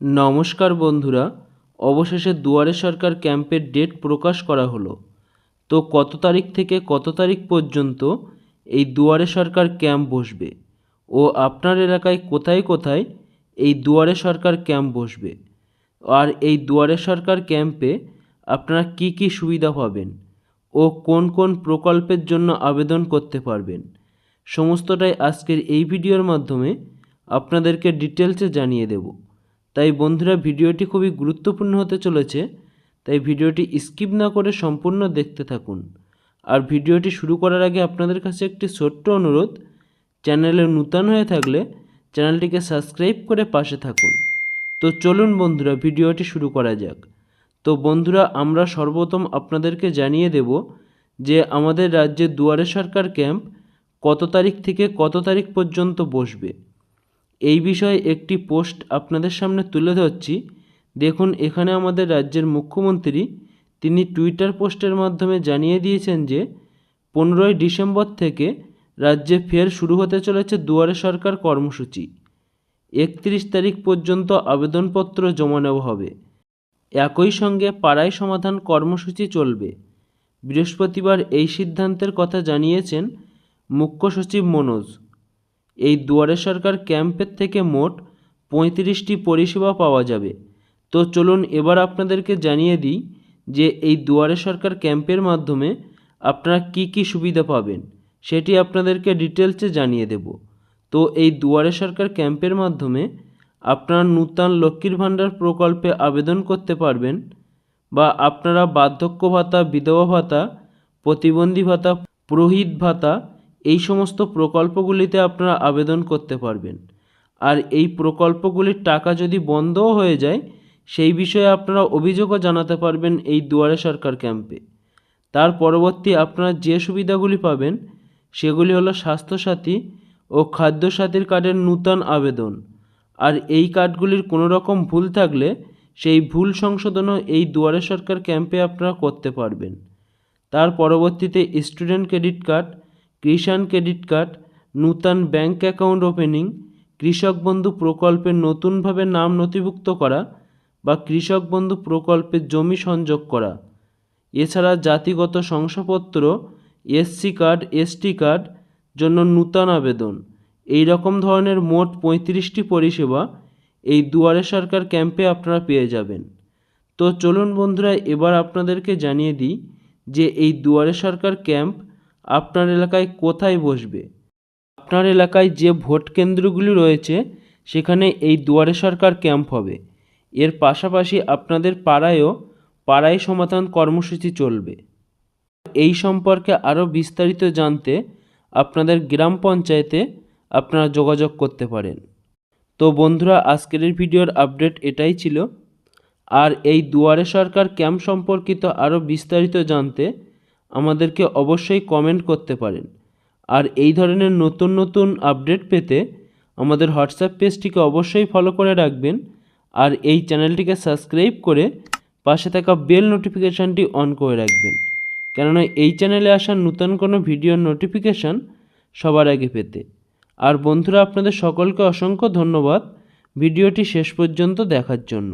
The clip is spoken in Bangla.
নমস্কার বন্ধুরা, অবশেষে দুয়ারে সরকার ক্যাম্পের ডেট প্রকাশ করা হলো। তো কত তারিখ থেকে কত তারিখ পর্যন্ত এই দুয়ারে সরকার ক্যাম্প বসবে? ও আপনার এলাকায় কোথায় কোথায় এই দুয়ারে সরকার ক্যাম্প বসবে? আর এই দুয়ারে সরকার ক্যাম্পে আপনারা কি কি সুবিধা পাবেন? ও কোন কোন প্রকল্পের জন্য আবেদন করতে পারবেন? সমস্তটাই আজকের এই ভিডিওর মাধ্যমে আপনাদেরকে ডিটেলসে জানিয়ে দেব। তাই বন্ধুরা ভিডিওটি খুবই গুরুত্বপূর্ণ হতে চলেছে, তাই ভিডিওটি স্কিপ না করে সম্পূর্ণ দেখতে থাকুন। আর ভিডিওটি শুরু করার আগে আপনাদের কাছে একটি ছোট্ট অনুরোধ, চ্যানেলে নূতন হয়ে থাকলে চ্যানেলটিকে সাবস্ক্রাইব করে পাশে থাকুন। তো চলুন বন্ধুরা, ভিডিওটি শুরু করা যাক। তো বন্ধুরা, আমরা সর্বপ্রথম আপনাদেরকে জানিয়ে দেব যে আমাদের রাজ্যে দুয়ারে সরকার ক্যাম্প কত তারিখ থেকে কত তারিখ পর্যন্ত বসবে। এই বিষয়ে একটি পোস্ট আপনাদের সামনে তুলে ধরছি। দেখুন, এখানে আমাদের রাজ্যের মুখ্যমন্ত্রী, তিনি টুইটার পোস্টের মাধ্যমে জানিয়ে দিয়েছেন যে, পনেরোই ডিসেম্বর থেকে রাজ্যে ফের শুরু হতে চলেছে দুয়ারে সরকার কর্মসূচি। একত্রিশ তারিখ পর্যন্ত আবেদনপত্র জমা নেওয়া হবে। একই সঙ্গে পাড়ায় সমাধান কর্মসূচি চলবে। বৃহস্পতিবার এই সিদ্ধান্তের কথা জানিয়েছেন মুখ্য সচিব মনোজ। এই দুয়ারে সরকার ক্যাম্পের থেকে মোট পঁয়ত্রিশটি পরিষেবা পাওয়া যাবে। তো চলুন এবার আপনাদেরকে জানিয়ে দিই যে এই দুয়ারে সরকার ক্যাম্পের মাধ্যমে আপনারা কি কি সুবিধা পাবেন, সেটি আপনাদেরকে ডিটেলসে জানিয়ে দেব। তো এই দুয়ারে সরকার ক্যাম্পের মাধ্যমে আপনারা নূতন লক্ষ্মীর ভাণ্ডার প্রকল্পে আবেদন করতে পারবেন বা আপনারা বার্ধক্য ভাতা, বিধবা ভাতা, প্রতিবন্ধী ভাতা, পুরোহিত ভাতা এই সমস্ত প্রকল্পগুলিতে আপনারা আবেদন করতে পারবেন। আর এই প্রকল্পগুলির টাকা যদি বন্ধও হয়ে যায়, সেই বিষয়ে আপনারা অভিযোগও জানাতে পারবেন এই দুয়ারে সরকার ক্যাম্পে। তার পরবর্তী আপনারা যে সুবিধাগুলি পাবেন, সেগুলি হলো স্বাস্থ্যসাথী ও খাদ্যসাথীর কার্ডের নূতন আবেদন। আর এই কার্ডগুলির কোনো রকম ভুল থাকলে, সেই ভুল সংশোধনও এই দুয়ারে সরকার ক্যাম্পে আপনারা করতে পারবেন। তার পরবর্তীতে student credit card Kisan credit card, নূতন ব্যাংক অ্যাকাউন্ট ওপেনিং, কৃষক বন্ধু প্রকল্পে নতুনভাবে নাম নথিভুক্ত করা বা কৃষক বন্ধু প্রকল্পে জমি সংযোগ করা। এছাড়া জাতিগত শংসাপত্র এসসি কার্ড এসটি কার্ড জন্য নূতন আবেদন। এই রকম ধরনের মোট পঁয়ত্রিশটি পরিষেবা এই দুয়ারে সরকার ক্যাম্পে আপনারা পেয়ে যাবেন। তো চলুন বন্ধুরা, এবার আপনাদেরকে জানিয়ে দিই যে এই দুয়ারে সরকার ক্যাম্প আপনার এলাকায় কোথায় বসবে? আপনার এলাকায় যে ভোট কেন্দ্রগুলি রয়েছে, সেখানে এই দুয়ারে সরকার ক্যাম্প হবে। এর পাশাপাশি আপনাদের পাড়ায়ও পাড়ায় সমাধান কর্মসূচি চলবে। এই সম্পর্কে আরও বিস্তারিত জানতে আপনাদের গ্রাম পঞ্চায়েতে আপনারা যোগাযোগ করতে পারেন। তো বন্ধুরা, আজকের ভিডিওর আপডেট এটাই ছিল। আর এই দুয়ারে সরকার ক্যাম্প সম্পর্কিত আরও বিস্তারিত জানতে আমাদেরকে অবশ্যই কমেন্ট করতে পারেন। আর এই ধরনের নতুন নতুন আপডেট পেতে আমাদের হোয়াটসঅ্যাপ পেজটিকে অবশ্যই ফলো করে রাখবেন। আর এই চ্যানেলটিকে সাবস্ক্রাইব করে পাশে থাকা বেল নোটিফিকেশানটি অন করে রাখবেন। কেননা এই চ্যানেলে আসা নতুন কোনো ভিডিওর নোটিফিকেশান সবার আগে পেতে। আর বন্ধুরা, আপনাদের সকলকে অসংখ্য ধন্যবাদ ভিডিওটি শেষ পর্যন্ত দেখার জন্য।